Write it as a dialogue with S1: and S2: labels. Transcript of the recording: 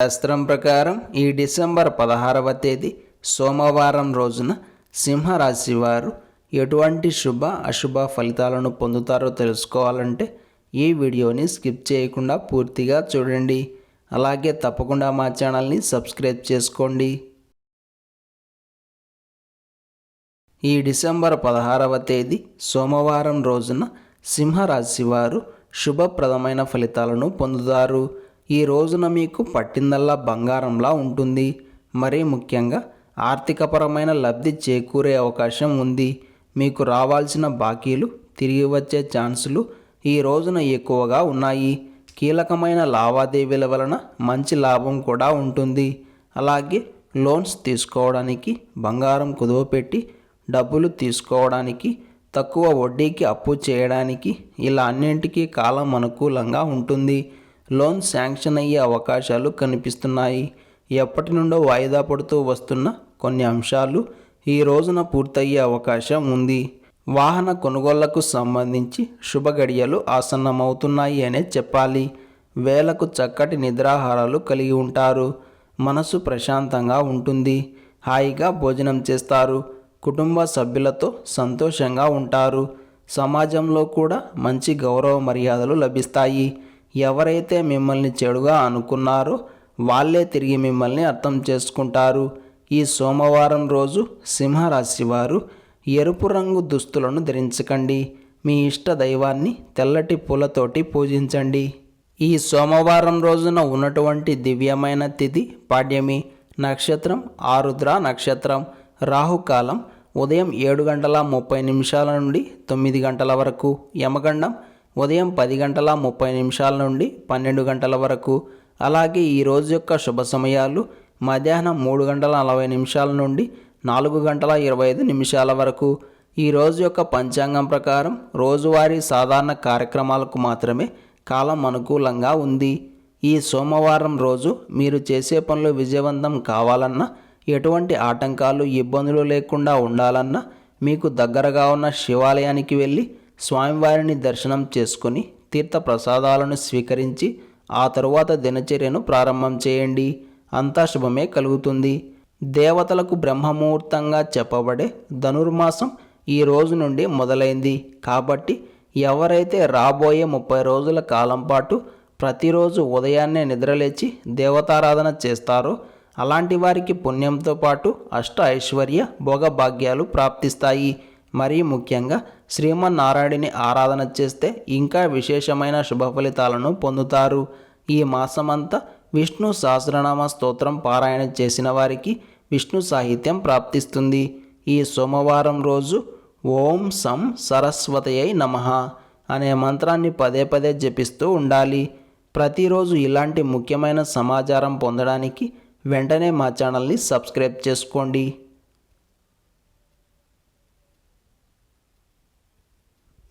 S1: శాస్త్రం ప్రకారం ఈ డిసెంబర్ పదహారవ తేదీ సోమవారం రోజున సింహరాశి వారు ఎటువంటి శుభ అశుభ ఫలితాలను పొందుతారో తెలుసుకోవాలంటే ఈ వీడియోని స్కిప్ చేయకుండా పూర్తిగా చూడండి. అలాగే తప్పకుండా మా ఛానల్ని సబ్స్క్రైబ్ చేసుకోండి. ఈ డిసెంబర్ పదహారవ తేదీ సోమవారం రోజున సింహరాశి వారు శుభప్రదమైన ఫలితాలను పొందుతారు. ఈ రోజున మీకు పట్టిందల్లా బంగారంలా ఉంటుంది. మరీ ముఖ్యంగా ఆర్థికపరమైన లబ్ధి చేకూరే అవకాశం ఉంది. మీకు రావాల్సిన బాకీలు తిరిగి వచ్చే ఛాన్సులు ఈ రోజున ఎక్కువగా ఉన్నాయి. కీలకమైన లావాదేవీల వలన మంచి లాభం కూడా ఉంటుంది. అలాగే లోన్స్ తీసుకోవడానికి బంగారం కుదువపెట్టి డబ్బులు తీసుకోవడానికి తక్కువ వడ్డీకి అప్పు చేయడానికి ఇలా అన్నింటికీ కాలం అనుకూలంగా ఉంటుంది. లోన్ శాంక్షన్ అయ్యే అవకాశాలు కనిపిస్తున్నాయి. ఎప్పటి నుండో వాయిదా పడుతూ వస్తున్న కొన్ని అంశాలు ఈ రోజున పూర్తయ్యే అవకాశం ఉంది. వాహన కొనుగోళ్ళకు సంబంధించి శుభగడియలు ఆసన్నమవుతున్నాయి అనే చెప్పాలి. వేలకు చక్కటి నిద్రాహారాలు కలిగి ఉంటారు. మనసు ప్రశాంతంగా ఉంటుంది. హాయిగా భోజనం చేస్తారు. కుటుంబ సభ్యులతో సంతోషంగా ఉంటారు. సమాజంలో కూడా మంచి గౌరవ మర్యాదలు లభిస్తాయి. ఎవరైతే మిమ్మల్ని చెడుగా అనుకున్నారో వాళ్ళే తిరిగి మిమ్మల్ని అర్థం చేసుకుంటారు. ఈ సోమవారం రోజు సింహరాశి వారు ఎరుపు రంగు దుస్తులను ధరించకండి. మీ ఇష్ట దైవాన్ని తెల్లటి పూలతోటి పూజించండి. ఈ సోమవారం రోజున ఉన్నటువంటి దివ్యమైన తిథి పాడ్యమి. నక్షత్రం ఆరుద్ర నక్షత్రం. రాహుకాలం ఉదయం ఏడు గంటల ముప్పై నిమిషాల నుండి తొమ్మిది గంటల వరకు. యమగండం ఉదయం పది గంటల ముప్పై నిమిషాల నుండి పన్నెండు గంటల వరకు. అలాగే ఈ రోజు యొక్క శుభ సమయాలు మధ్యాహ్నం మూడు గంటల నలభై నిమిషాల నుండి నాలుగు గంటల ఇరవై ఐదు నిమిషాల వరకు. ఈ రోజు యొక్క పంచాంగం ప్రకారం రోజువారీ సాధారణ కార్యక్రమాలకు మాత్రమే కాలం అనుకూలంగా ఉంది. ఈ సోమవారం రోజు మీరు చేసే పనులు విజయవంతం కావాలన్నా ఎటువంటి ఆటంకాలు ఇబ్బందులు లేకుండా ఉండాలన్నా మీకు దగ్గరగా ఉన్న శివాలయానికి వెళ్ళి స్వామివారిని దర్శనం చేసుకుని తీర్థ ప్రసాదాలను స్వీకరించి ఆ తరువాత దినచర్యను ప్రారంభం చేయండి. అంతా శుభమే కలుగుతుంది. దేవతలకు బ్రహ్మముహూర్తంగా చెప్పబడే ధనుర్మాసం ఈ రోజు నుండి మొదలైంది. కాబట్టి ఎవరైతే రాబోయే ముప్పై రోజుల కాలం పాటు ప్రతిరోజు ఉదయాన్నే నిద్రలేచి దేవతారాధన చేస్తారో అలాంటి వారికి పుణ్యంతో పాటు అష్ట ఐశ్వర్య భోగభాగ్యాలు ప్రాప్తిస్తాయి. మరీ ముఖ్యంగా శ్రీమన్నారాయణుని ఆరాధన చేస్తే ఇంకా విశేషమైన శుభ ఫలితాలను పొందుతారు. ఈ మాసమంతా విష్ణు సహస్రనామ స్తోత్రం పారాయణ చేసిన వారికి విష్ణు సాహిత్యం ప్రాప్తిస్తుంది. ఈ సోమవారం రోజు ఓం సం సరస్వతయై నమ అనే మంత్రాన్ని పదే పదే జపిస్తూ ఉండాలి. ప్రతిరోజు ఇలాంటి ముఖ్యమైన సమాచారం పొందడానికి వెంటనే మా ఛానల్ని సబ్స్క్రైబ్ చేసుకోండి.